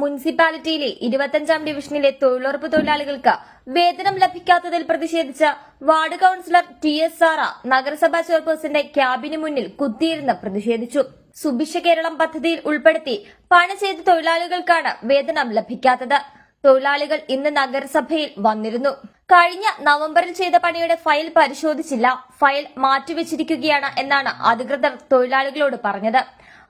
മുനിസിപ്പാലിറ്റിയിലെ ഇരുപത്തഞ്ചാം ഡിവിഷനിലെ തൊഴിലുറപ്പ് തൊഴിലാളികൾക്ക് വേതനം ലഭിക്കാത്തതിൽ പ്രതിഷേധിച്ച് ward councillor T S Sara നഗരസഭാ ചെയർപേഴ്സന്റെ ക്യാബിന് മുന്നിൽ കുത്തിയിരുന്ന് പ്രതിഷേധിച്ചു. സുഭിക്ഷ കേരളം പദ്ധതിയിൽ ഉൾപ്പെടുത്തി പണി ചെയ്ത തൊഴിലാളികൾക്കാണ് വേതനം ലഭിക്കാത്തത്. തൊഴിലാളികൾ ഇന്ന് നഗരസഭയിൽ വന്നിരുന്നു. കഴിഞ്ഞ നവംബറിൽ ചെയ്ത പണിയുടെ ഫയൽ പരിശോധിച്ചില്ല. ഫയൽ മാറ്റിവെച്ചിരിക്കുകയാണ് എന്നാണ് അധികൃതർ തൊഴിലാളികളോട് പറഞ്ഞത്.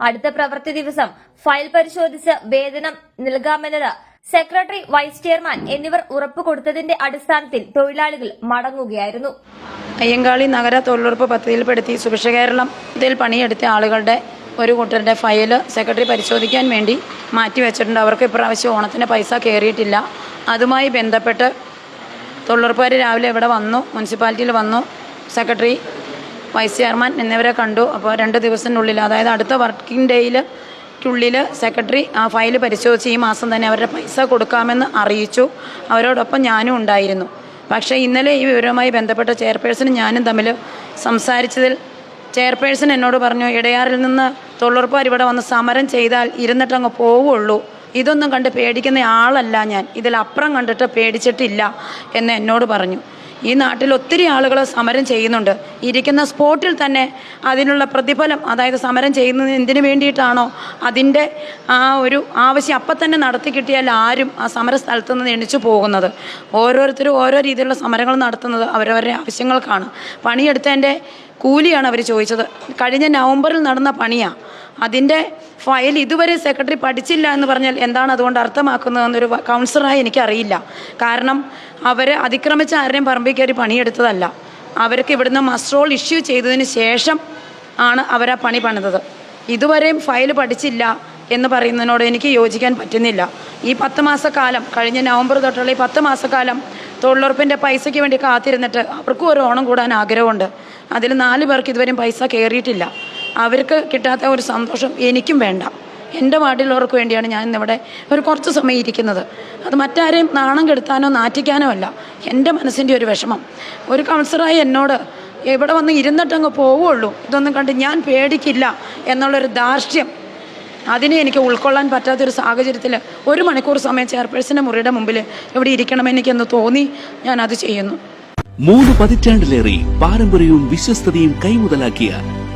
അടുത്ത പ്രവൃത്തി ദിവസം ഫയൽ പരിശോധിച്ച് വേതനം നൽകാമെന്നത് സെക്രട്ടറി വൈസ് ചെയർമാൻ എന്നിവർ ഉറപ്പു കൊടുത്തതിന്റെ അടിസ്ഥാനത്തിൽ തൊഴിലാളികൾ മടങ്ങുകയായിരുന്നു. അയ്യങ്കാളി നഗര തൊഴിലുറപ്പ് പദ്ധതിയിൽപ്പെടുത്തി സുഭിക്ഷ കേരളത്തിൽ പണിയെടുത്ത ആളുകളുടെ ഒരു കൂട്ടരുടെ ഫയൽ സെക്രട്ടറി പരിശോധിക്കാൻ വേണ്ടി മാറ്റിവെച്ചിട്ടുണ്ട് അവർക്ക് ഇപ്രാവശ്യം ഓണത്തിന് പൈസ കയറിയിട്ടില്ല. അതുമായി ബന്ധപ്പെട്ട് തൊഴിലുറപ്പുകാർ രാവിലെ ഇവിടെ വന്നു മുനിസിപ്പാലിറ്റിയിൽ വന്നു. സെക്രട്ടറി വൈസ് ചെയർമാൻ എന്നിവരെ കണ്ടു. അപ്പോൾ രണ്ട് ദിവസത്തിനുള്ളിൽ അതായത് അടുത്ത വർക്കിംഗ് ഡേയിൽ ുള്ളിൽ സെക്രട്ടറി ആ ഫയൽ പരിശോധിച്ച് ഈ മാസം തന്നെ അവരുടെ പൈസ കൊടുക്കാമെന്ന് അറിയിച്ചു. അവരോടൊപ്പം ഞാനും ഉണ്ടായിരുന്നു. പക്ഷേ ഇന്നലെ ഈ വിവരവുമായി ബന്ധപ്പെട്ട ചെയർപേഴ്സണും ഞാനും തമ്മിൽ സംസാരിച്ചതിൽ ചെയർപേഴ്സൺ എന്നോട് പറഞ്ഞു ഇടയാറിൽ നിന്ന് തൊഴിലുറപ്പുകാർ ഇവിടെ വന്ന് സമരം ചെയ്താൽ ഇരുന്നിട്ടങ്ങ് പോവുള്ളൂ. ഇതൊന്നും കണ്ട് പേടിക്കുന്ന ആളല്ല ഞാൻ. ഇതിലപ്പുറം കണ്ടിട്ട് പേടിച്ചിട്ടില്ല എന്ന് എന്നോട് പറഞ്ഞു. ഈ നാട്ടിൽ ഒത്തിരി ആളുകൾ സമരം ചെയ്യുന്നുണ്ട്. ഇരിക്കുന്ന സ്പോട്ടിൽ തന്നെ അതിനുള്ള പ്രതിഫലം അതായത് സമരം ചെയ്യുന്നത് എന്തിനു വേണ്ടിയിട്ടാണോ? അതിന്റെ ആ ഒരു ആവശ്യം അപ്പം തന്നെ നടത്തി കിട്ടിയാൽ ആരും ആ സമര സ്ഥലത്ത് നിന്ന് എണിച്ചു പോകുന്നത്. ഓരോരുത്തരും ഓരോ രീതിയിലുള്ള സമരങ്ങൾ നടത്തുന്നത് അവരവരുടെ ആവശ്യങ്ങൾക്കാണ്. പണിയെടുത്തതിന്റെ കൂലിയാണ് അവർ ചോദിച്ചത്. കഴിഞ്ഞ നവംബറിൽ നടന്ന പണിയാണ് അതിന്റെ ഫയൽ ഇതുവരെ സെക്രട്ടറി പഠിച്ചില്ല എന്ന് പറഞ്ഞാൽ എന്താണ് അതുകൊണ്ട് അർത്ഥമാക്കുന്നതെന്നൊരു കൗൺസിലറായി എനിക്കറിയില്ല. കാരണം അവർ അതിക്രമിച്ച ആരുടെയും പറമ്പിൽ കയറി പണിയെടുത്തതല്ല. അവർക്ക് ഇവിടുന്ന് മസ്ട്രോൾ ഇഷ്യൂ ചെയ്തതിന് ശേഷം ആണ് അവർ ആ പണി പണിതത്. ഇതുവരെയും ഫയൽ പഠിച്ചില്ല എന്ന് പറയുന്നതിനോട് എനിക്ക് യോജിക്കാൻ പറ്റുന്നില്ല. ഈ പത്ത് മാസക്കാലം കഴിഞ്ഞ നവംബർ തൊട്ടുള്ള ഈ പത്ത് മാസക്കാലം തൊഴിലുറപ്പിന്റെ പൈസയ്ക്ക് വേണ്ടി കാത്തിരുന്നിട്ട് അവർക്കും ഒരു ഓണം കൂടാൻ ആഗ്രഹമുണ്ട്. അതിൽ നാല് പേർക്ക് ഇതുവരെയും പൈസ കയറിയിട്ടില്ല. അവർക്ക് കിട്ടാത്ത ഒരു സന്തോഷം എനിക്കും വേണ്ട. എന്റെ വാർഡിലുള്ളവർക്ക് വേണ്ടിയാണ് ഞാൻ ഇന്നിവിടെ ഒരു കുറച്ച് സമയം ഇരിക്കുന്നത്. അത് മറ്റാരെയും നാണം കെടുത്താനോ നാറ്റിക്കാനോ അല്ല. എന്റെ മനസ്സിന്റെ ഒരു വിഷമം. ഒരു കൗൺസിലറായി എന്നോട് ഇവിടെ വന്ന് ഇരുന്നിട്ടങ്ങ് പോവുള്ളൂ ഇതൊന്നും കണ്ട് ഞാൻ പേടിക്കില്ല എന്നുള്ളൊരു ധാർഷ്ട്യം. അതിനെ എനിക്ക് ഉൾക്കൊള്ളാൻ പറ്റാത്തൊരു സാഹചര്യത്തിൽ ഒരു മണിക്കൂർ സമയം ചെയർപേഴ്സന്റെ മുറിയുടെ മുമ്പിൽ ഇവിടെ ഇരിക്കണമെനിക്കെന്ന് തോന്നി ഞാൻ അത് ചെയ്യുന്നു. മൂന്ന് പതിറ്റാണ്ടിലേറെ പാരമ്പര്യവും വിശ്വസ്തയും കൈമുതലാക്കിയ